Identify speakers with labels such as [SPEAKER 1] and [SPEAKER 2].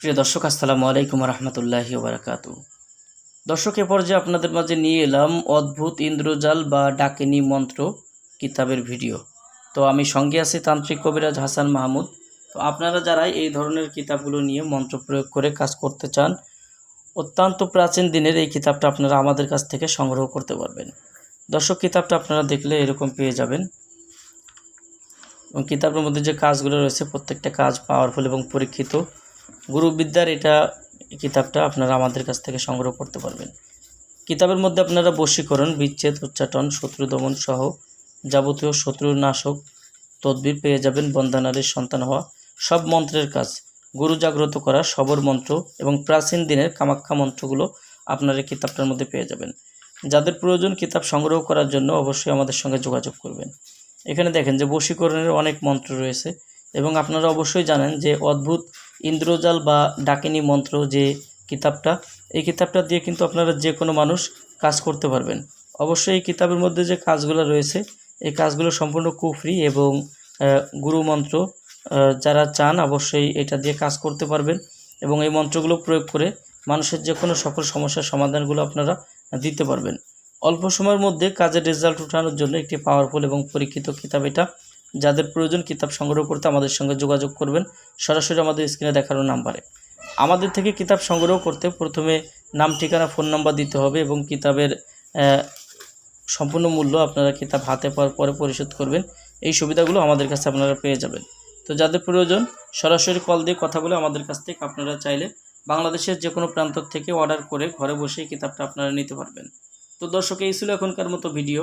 [SPEAKER 1] প্রিয় দর্শক, আসসালামু আলাইকুম রহমতুল্লাহি ওবরাকাতু দর্শক, এ পর্যায়ে আপনাদের মাঝে নিয়ে এলাম অদ্ভুত ইন্দ্রজাল বা ডাকিনী মন্ত্র কিতাবের ভিডিও। তো আমি সঙ্গে আছি তান্ত্রিক কবিরাজ হাসান মাহমুদ। তো আপনারা যারা এই ধরনের কিতাবগুলো নিয়ে মন্ত্র প্রয়োগ করে কাজ করতে চান, অত্যন্ত প্রাচীন দিনের এই কিতাবটা আপনারা আমাদের কাছ থেকে সংগ্রহ করতে পারবেন। দর্শক, কিতাবটা আপনারা দেখলে এরকম পেয়ে যাবেন। এবং কিতাবের মধ্যে যে কাজগুলো রয়েছে, প্রত্যেকটা কাজ পাওয়ারফুল এবং পরীক্ষিত। গুরুবিদ্যার এটা কিতাবটা আপনারা আমাদের কাছ থেকে সংগ্রহ করতে পারবেন। কিতাবের মধ্যে আপনারা বশীকরণ, বিচ্ছেদ, উচ্চাটন শত্রু দমন সহ যাবতীয় শত্রু নাশক তদবির পেয়ে যাবেন বন্ধানারীর সন্তান হওয়া। সব মন্ত্রের কাজ, গুরু জাগ্রত করা, সবর মন্ত্র এবং প্রাচীন দিনের কামাখ্যা মন্ত্রগুলো আপনার কিতাবটার মধ্যে পেয়ে যাবেন। যাদের প্রয়োজন কিতাব সংগ্রহ করার জন্য অবশ্যই আমাদের সঙ্গে যোগাযোগ করবেন। এখানে দেখেন যে বশীকরণের অনেক মন্ত্র রয়েছে এবং আপনারা অবশ্যই জানেন যে অদ্ভুত ইন্দ্রজাল বা ডাকিনী মন্ত্র যে কিতাবটা, এই কিতাবটা দিয়ে কিন্তু আপনারা যে কোনো মানুষ কাজ করতে পারবেন। অবশ্যই এই কিতাবের মধ্যে যে কাজগুলো রয়েছে, এই কাজগুলো সম্পূর্ণ কুফরি এবং গুরু মন্ত্র যারা চান অবশ্যই এটা দিয়ে কাজ করতে পারবেন এবং এই মন্ত্রগুলো প্রয়োগ করে মানুষের যে কোনো সকল সমস্যার সমাধানগুলো আপনারা দিতে পারবেন। অল্প সময়ের মধ্যে কাজের রেজাল্ট উঠানোর জন্য একটি পাওয়ারফুল এবং পরীক্ষিত কিতাব এটা যাদের প্রয়োজন কিতাব সংগ্রহ করতে আমাদের সঙ্গে যোগাযোগ করবেন, সরাসরি আমাদের স্ক্রিনে দেখানো নাম্বারে। আমাদের থেকে কিতাব সংগ্রহ করতে প্রথমে নাম, ঠিকানা, ফোন নাম্বার দিতে হবে এবং কিতাবের সম্পূর্ণ মূল্য আপনারা কিতাব হাতে পাওয়ার পরে পরিশোধ করবেন। এই সুবিধাগুলো আমাদের কাছে আপনারা পেয়ে যাবেন। তো যাদের প্রয়োজন, সরাসরি কল দিয়ে কথা বলে আমাদের কাছ থেকে আপনারা চাইলে বাংলাদেশের যে কোনো প্রান্ত থেকে অর্ডার করে ঘরে বসেই কিতাবটা আপনারা নিতে পারবেন। তো দর্শক, এই ছিল এখনকার মতো ভিডিও।